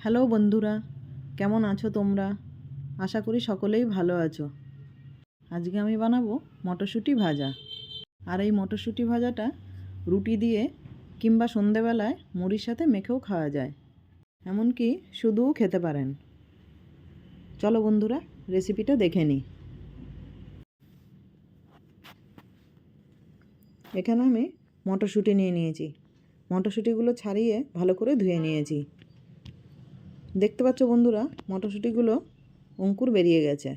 Hello বন্ধুরা, কেমন আছো তোমরা? আশা করি সকলেই ভালো আছো। আজকে আমি বানাবো মটরশুঁটি ভাজা। আর এই মটরশুঁটি ভাজাটা রুটি দিয়ে কিংবা সন্ধেবেলায় মুড়ির সাথে মেখেও খাওয়া যায়। এমনকি শুধুও খেতে পারেন। চলো বন্ধুরা, রেসিপিটা দেখে নিই। এখানে আমি মটরশুঁটি নিয়ে নিয়েছি। মটরশুঁটিগুলো ছাড়িয়ে ভালো করে ধুয়ে নিয়েছি। দেখতে পাচ্ছ বন্ধুরা, মটরশুঁটিগুলো অঙ্কুর বেরিয়ে গেছে।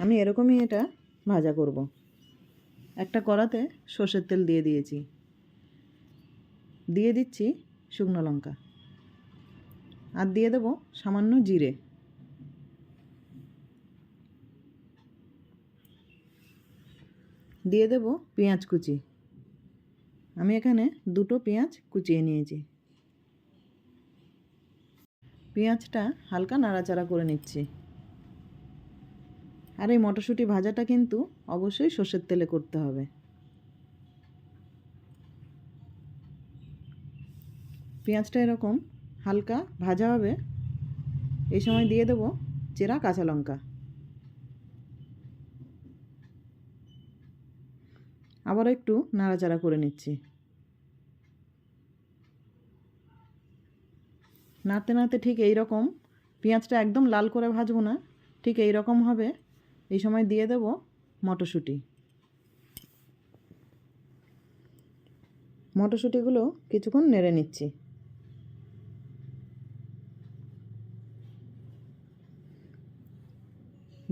আমি এরকমই এটা ভাজা করব। একটা কড়াতে সর্ষের তেল দিয়ে দিয়েছি। দিয়ে দিচ্ছি শুকনো লঙ্কা। আর দিয়ে দেব সামান্য জিরে। দিয়ে দেব পেঁয়াজ কুচি। আমি এখানে দুটো পেঁয়াজ কুচিয়ে নিয়েছি। পেঁয়াজটা হালকা নাড়াচাড়া করে নিচ্ছি। আর এই মটরশুঁটি ভাজাটা কিন্তু অবশ্যই সর্ষের তেলে করতে হবে। পেঁয়াজটা এরকম হালকা ভাজা হবে। এই সময় দিয়ে দেব চেরা কাঁচা লঙ্কা। আবার একটু নাড়াচাড়া করে নিচ্ছি। নাড়তে নাড়তে ঠিক এই রকম পেঁয়াজটা একদম লাল করে ভাজবো না, ঠিক এই রকম হবে। এই সময় দিয়ে দেব মটরশুঁটি। মটরশুঁটিগুলো কিছুক্ষণ নেড়ে নিচ্ছি।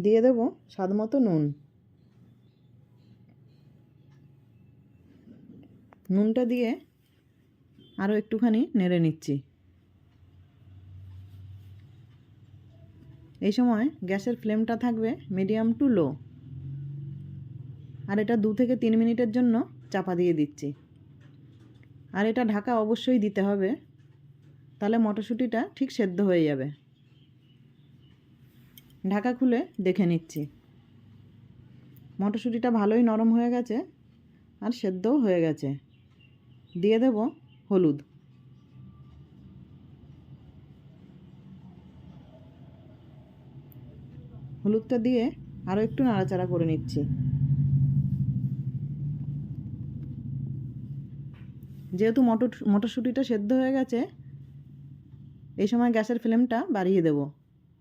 দিয়ে দেব স্বাদ মতো নুন। নুনটা দিয়ে আরও একটুখানি নেড়ে নিচ্ছি। এই সময় গ্যাসের ফ্লেমটা থাকবে মিডিয়াম টু লো। আর এটা দু থেকে তিন মিনিটের জন্য চাপা দিয়ে দিচ্ছি। আর এটা ঢাকা অবশ্যই দিতে হবে। তাহলে মটরশুঁটিটা ঠিক সেদ্ধ হয়ে যাবে। ঢাকা খুলে দেখে নিচ্ছি। মটরশুঁটিটা ভালোই নরম হয়ে গেছে আর সেদ্ধও হয়ে গেছে। দিয়ে দেব হলুদ। হলুদটা দিয়ে আরও একটু নাড়াচাড়া করে নিচ্ছি। যেহেতু মটর, মটরশুঁটিটা সেদ্ধ হয়ে গেছে, এই সময় গ্যাসের ফ্লেমটা বাড়িয়ে দেব,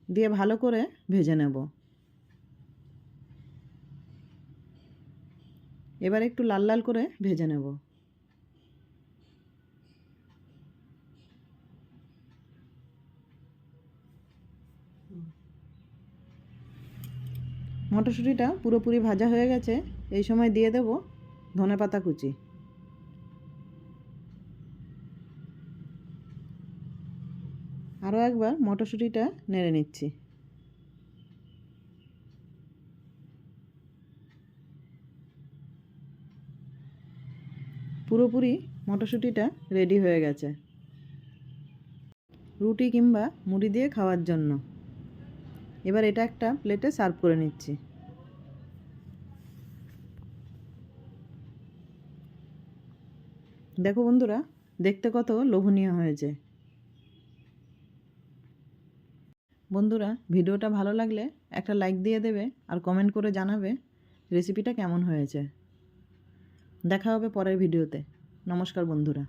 দিয়ে ভালো করে ভেজে নেব। এবার একটু লাল লাল করে ভেজে নেব। মটরশুঁটিটা পুরোপুরি ভাজা হয়ে গেছে, এই সময় দিয়ে দেব ধনে পাতা কুচি। আরও একবার মটরশুঁটিটা নেড়ে নিচ্ছি। পুরোপুরি মটরশুঁটিটা রেডি হয়ে গেছে। রুটি কিংবা মুড়ি দিয়ে খাওয়ার জন্য। এবার এটা একটা প্লেটে সার্ভ করে নিচ্ছি। দেখো বন্ধুরা, দেখতে কত লোভনীয় হয়েছে। বন্ধুরা, ভিডিওটা ভালো লাগলে একটা লাইক দিয়ে দেবে আর কমেন্ট করে জানাবে রেসিপিটা কেমন হয়েছে। দেখা হবে পরের ভিডিওতে নমস্কার বন্ধুরা।